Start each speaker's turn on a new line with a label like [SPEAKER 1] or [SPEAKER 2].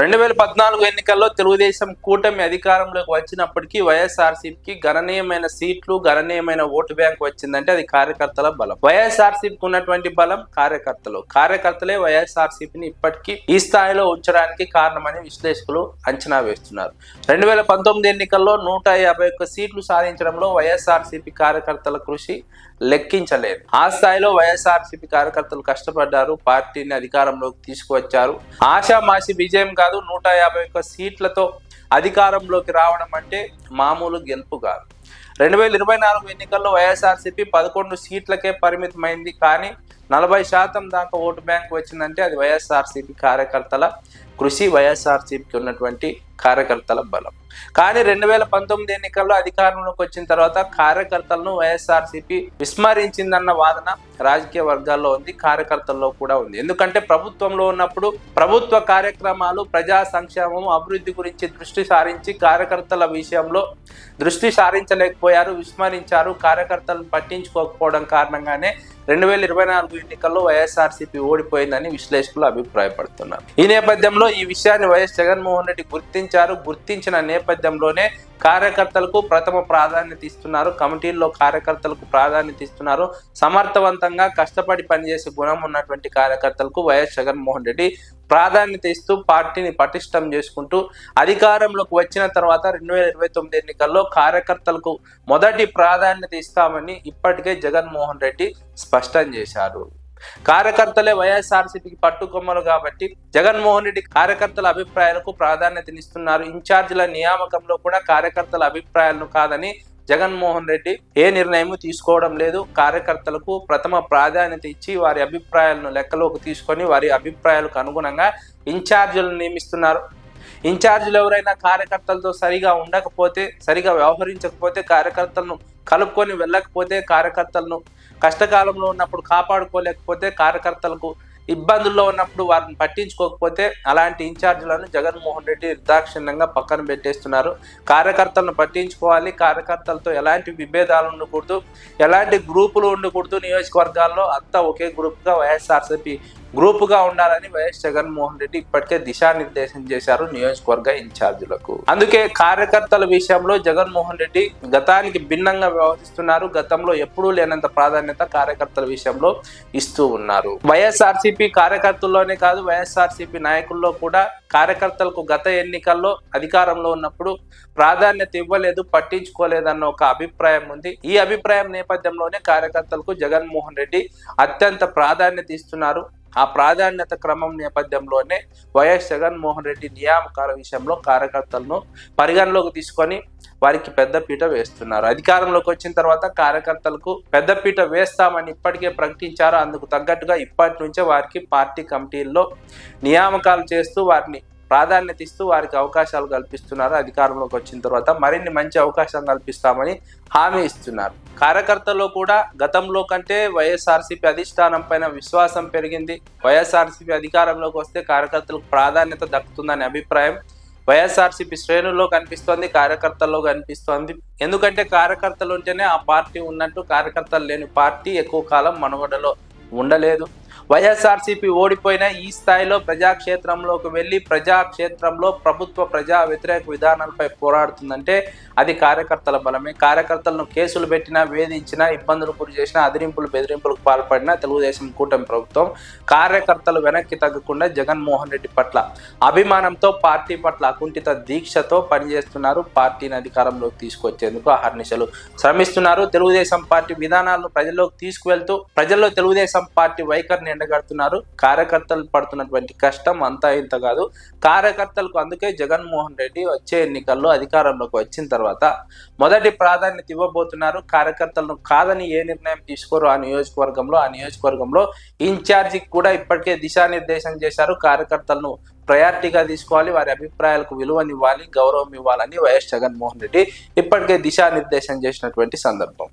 [SPEAKER 1] రెండు వేల పద్నాలుగు ఎన్నికల్లో తెలుగుదేశం కూటమి అధికారంలోకి వచ్చినప్పటికీ వైఎస్ఆర్సీపీకి గణనీయమైన సీట్లు గణనీయమైన ఓటు బ్యాంక్ వచ్చిందంటే అది కార్యకర్తల బలం. వైఎస్ఆర్సీపీకి ఉన్నటువంటి బలం కార్యకర్తలు. కార్యకర్తలే వైఎస్ఆర్సీపీని ఇప్పటికీ ఈ స్థాయిలో ఉంచడానికి కారణమని విశ్లేషకులు అంచనా వేస్తున్నారు. రెండు వేల పంతొమ్మిది ఎన్నికల్లో నూట యాభై ఒక్క సీట్లు సాధించడంలో వైఎస్ఆర్సీపీ కార్యకర్తల కృషి లెక్కించలేదు. ఆ స్థాయిలో వైఎస్ఆర్సీపీ కార్యకర్తలు కష్టపడ్డారు పార్టీని అధికారంలోకి తీసుకువచ్చారు. ఆశామాసి విజయం కాదు నూట యాభై ఒక్క సీట్లతో అధికారంలోకి రావడం అంటే మామూలు గెలుపు కాదు. రెండు వేల ఇరవై నాలుగు ఎన్నికల్లో వైఎస్ఆర్సీపీ పదకొండు సీట్లకే పరిమితమైంది కానీ నలభై శాతం దాకా ఓటు బ్యాంక్ వచ్చిందంటే అది వైఎస్ఆర్సీపీ కార్యకర్తల కృషి వైఎస్ఆర్సీపీకి ఉన్నటువంటి కార్యకర్తల బలం. కానీ రెండు వేల పంతొమ్మిది ఎన్నికల్లో అధికారంలోకి వచ్చిన తర్వాత కార్యకర్తలను వైఎస్ఆర్సీపీ విస్మరించిందన్న వాదన రాజకీయ వర్గాల్లో ఉంది కార్యకర్తల్లో కూడా ఉంది. ఎందుకంటే ప్రభుత్వంలో ఉన్నప్పుడు ప్రభుత్వ కార్యక్రమాలు ప్రజా సంక్షేమం అభివృద్ధి గురించి దృష్టి సారించి కార్యకర్తల విషయంలో దృష్టి సారించలేకపోయారు విస్మరించారు. కార్యకర్తలను పట్టించుకోకపోవడం కారణంగానే రెండు వేల ఇరవై నాలుగు ఎన్నికల్లో వైఎస్ఆర్సీపీ ఓడిపోయిందని విశ్లేషకులు అభిప్రాయపడుతున్నారు. ఈ నేపథ్యంలో ఈ విషయాన్ని వైఎస్ జగన్మోహన్ రెడ్డి గుర్తించారు. గుర్తించిన నేపథ్యంలోనే కార్యకర్తలకు ప్రథమ ప్రాధాన్యత ఇస్తున్నారు. కమిటీల్లో కార్యకర్తలకు ప్రాధాన్యత ఇస్తున్నారు. సమర్థవంతంగా కష్టపడి పనిచేసే గుణం ఉన్నటువంటి కార్యకర్తలకు వైఎస్ జగన్మోహన్ రెడ్డి ప్రాధాన్యత ఇస్తూ పార్టీని పటిష్టం చేసుకుంటూ అధికారంలోకి వచ్చిన తర్వాత రెండు వేల ఇరవై తొమ్మిది ఎన్నికల్లో కార్యకర్తలకు మొదటి ప్రాధాన్యత ఇస్తామని ఇప్పటికే జగన్మోహన్ రెడ్డి స్పష్టం చేశారు. కార్యకర్తలే వైఎస్ఆర్సీపీకి పట్టుకొమ్మలు కాబట్టి జగన్మోహన్ రెడ్డి కార్యకర్తల అభిప్రాయాలకు ప్రాధాన్యతనిస్తున్నారు. ఇన్ఛార్జీల నియామకంలో కూడా కార్యకర్తల అభిప్రాయాలను కాదని జగన్మోహన్ రెడ్డి ఏ నిర్ణయం తీసుకోవడం లేదు. కార్యకర్తలకు ప్రథమ ప్రాధాన్యత ఇచ్చి వారి అభిప్రాయాలను లెక్కలోకి తీసుకొని వారి అభిప్రాయాలకు అనుగుణంగా ఇన్ఛార్జీలను నియమిస్తున్నారు. ఇన్ఛార్జీలు ఎవరైనా కార్యకర్తలతో సరిగా ఉండకపోతే సరిగా వ్యవహరించకపోతే కార్యకర్తలను కలుపుకొని వెళ్ళకపోతే కార్యకర్తలను కష్టకాలంలో ఉన్నప్పుడు కాపాడుకోలేకపోతే కార్యకర్తలకు ఇబ్బందుల్లో ఉన్నప్పుడు వారిని పట్టించుకోకపోతే అలాంటి ఇన్ఛార్జీలను జగన్మోహన్ రెడ్డి నిర్దాక్షిణ్యంగా పక్కన పెట్టేస్తున్నారు. కార్యకర్తలను పట్టించుకోవాలి. కార్యకర్తలతో ఎలాంటి విభేదాలు ఉండకూడదు. ఎలాంటి గ్రూపులు ఉండకూడదు. నియోజకవర్గాల్లో అంతా ఒకే గ్రూప్గా వైఎస్ఆర్సీపీ గ్రూపుగా ఉండాలని వైఎస్ జగన్మోహన్ రెడ్డి ఇప్పటికే దిశానిర్దేశం చేశారు నియోజకవర్గ ఇన్ఛార్జీలకు. అందుకే కార్యకర్తల విషయంలో జగన్మోహన్ రెడ్డి గతానికి భిన్నంగా వ్యవహరిస్తున్నారు. గతంలో ఎప్పుడూ లేనంత ప్రాధాన్యత కార్యకర్తల విషయంలో ఇస్తూ ఉన్నారు. వైఎస్ఆర్సీపీ కార్యకర్తల్లోనే కాదు వైఎస్ఆర్సీపీ నాయకుల్లో కూడా కార్యకర్తలకు గత ఎన్నికల్లో అధికారంలో ఉన్నప్పుడు ప్రాధాన్యత ఇవ్వలేదు పట్టించుకోలేదన్న ఒక అభిప్రాయం ఉంది. ఈ అభిప్రాయం నేపథ్యంలోనే కార్యకర్తలకు జగన్మోహన్ రెడ్డి అత్యంత ప్రాధాన్యత ఇస్తున్నారు. ఆ ప్రాధాన్యత క్రమం నేపథ్యంలోనే వైఎస్ జగన్మోహన్ రెడ్డి నియామకాల విషయంలో కార్యకర్తలను పరిగణలోకి తీసుకొని వారికి పెద్దపీట వేస్తున్నారు. అధికారంలోకి వచ్చిన తర్వాత కార్యకర్తలకు పెద్దపీట వేస్తామని ఇప్పటికే ప్రకటించారు. అందుకు తగ్గట్టుగా ఇప్పటి నుంచే వారికి పార్టీ కమిటీల్లో నియామకాలు చేస్తూ వారిని ప్రాధాన్యత ఇస్తూ వారికి అవకాశాలు కల్పిస్తున్నారు అధికారంలోకి వచ్చిన తర్వాత మరిన్ని మంచి అవకాశాలు కల్పిస్తామని హామీ ఇస్తున్నారు. కార్యకర్తల్లో కూడా గతంలో కంటే వైఎస్ఆర్సీపీ అధిష్టానం పైన విశ్వాసం పెరిగింది. వైఎస్ఆర్సీపీ అధికారంలోకి వస్తే కార్యకర్తలకు ప్రాధాన్యత దక్కుతుందనే అభిప్రాయం వైఎస్ఆర్సీపీ శ్రేణుల్లో కనిపిస్తోంది కార్యకర్తల్లో కనిపిస్తోంది. ఎందుకంటే కార్యకర్తలు ఉంటేనే ఆ పార్టీ ఉన్నట్టు కార్యకర్తలు లేని పార్టీ ఎక్కువ కాలం మనుగడలో ఉండలేదు. వైఎస్ఆర్సీపీ ఓడిపోయిన ఈ స్థాయిలో ప్రజాక్షేత్రంలోకి వెళ్ళి ప్రజాక్షేత్రంలో ప్రభుత్వ ప్రజా వ్యతిరేక విధానాలపై పోరాడుతుందంటే అది కార్యకర్తల బలమే. కార్యకర్తలను కేసులు పెట్టినా వేధించినా ఇబ్బందులు గురి చేసినా అదిరింపులు బెదిరింపులకు పాల్పడిన తెలుగుదేశం కూటమి ప్రభుత్వం కార్యకర్తలు వెనక్కి తగ్గకుండా జగన్మోహన్ రెడ్డి పట్ల అభిమానంతో పార్టీ పట్ల అకుంఠిత దీక్షతో పనిచేస్తున్నారు పార్టీని అధికారంలోకి తీసుకొచ్చేందుకు అహర్నిశలు శ్రమిస్తున్నారు. తెలుగుదేశం పార్టీ విధానాలను ప్రజల్లోకి తీసుకువెళ్తూ ప్రజల్లో తెలుగుదేశం పార్టీ వైఖరిని ఎండగడుతున్నారు. కార్యకర్తలు పడుతున్నటువంటి కష్టం అంతా ఇంత కాదు. కార్యకర్తలకు అందుకే జగన్మోహన్ రెడ్డి వచ్చే ఎన్నికల్లో అధికారంలోకి వచ్చిన తర్వాత మొదటి ప్రాధాన్యత ఇవ్వబోతున్నారు. కార్యకర్తలను కాదని ఏ నిర్ణయం తీసుకోరు ఆ నియోజకవర్గంలో. ఆ నియోజకవర్గంలో ఇన్ఛార్జికి కూడా ఇప్పటికే దిశానిర్దేశం చేశారు. కార్యకర్తలను ప్రయారిటీగా తీసుకోవాలి. వారి అభిప్రాయాలకు విలువనివ్వాలి గౌరవం ఇవ్వాలని వైఎస్ జగన్మోహన్ రెడ్డి ఇప్పటికే దిశానిర్దేశం చేసినటువంటి సందర్భం.